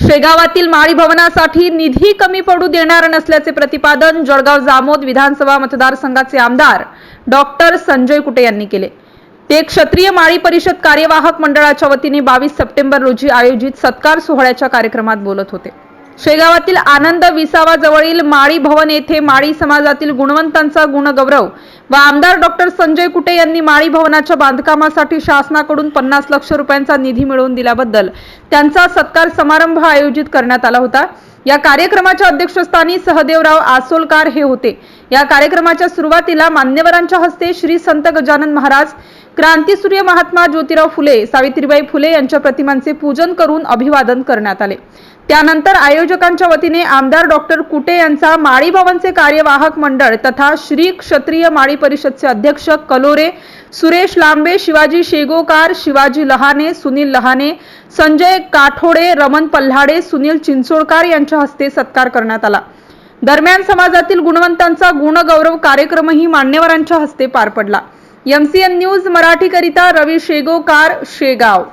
शेगावातील माळी भवनासाठी निधी कमी पडू देणार नसल्याचे प्रतिपादन जळगाव जामोद विधानसभा मतदारसंघाचे आमदार डॉक्टर संजय कुटे यांनी केले. ते क्षत्रिय माळी परिषद कार्यवाहक मंडळाच्या वतीने बावीस सप्टेंबर रोजी आयोजित सत्कार सोहळ्याच्या कार्यक्रमात बोलत होते. शेगावातील आनंद विसावा जवळील माळी भवन येथे माळी समाजातील गुणवंतांचा गुणगौरव व आमदार डॉक्टर संजय कुटे यांनी माळी भवनाच्या बांधकामासाठी शासनाकडून पन्नास लक्ष रुपयांचा निधी मिळवून दिल्याबद्दल त्यांचा सत्कार समारंभ आयोजित करण्यात आला होता. या कार्यक्रमाच्या अध्यक्षस्थानी सहदेवराव आसोलकार हे होते. या कार्यक्रमाच्या सुरुवातीला मान्यवरांच्या हस्ते श्री संत गजानन महाराज क्रांतीसूर्य महात्मा ज्योतिराव फुले सावित्रीबाई फुले यांच्या प्रतिमांचे पूजन करून अभिवादन करण्यात आले. त्यानंतर आयोजकांच्या वतीने आमदार डॉक्टर कुटे यांचा माळी भवनचे कार्यवाहक मंडळ तथा श्री क्षत्रिय माळी परिषदचे अध्यक्ष कलोरे सुरेश लांबे शिवाजी शेगोकार शिवाजी लहाने सुनील लहाने संजय काठोडे रमण पल्हाडे सुनील चिंचोळकार यांच्या हस्ते सत्कार करण्यात आला. दरम्यान समाजातील गुणवंतांचा गुणगौरव कार्यक्रमही मान्यवरांच्या हस्ते पार पडला. एमसीएन न्यूज मराठीकरिता रवी शेगोकार शेगाव.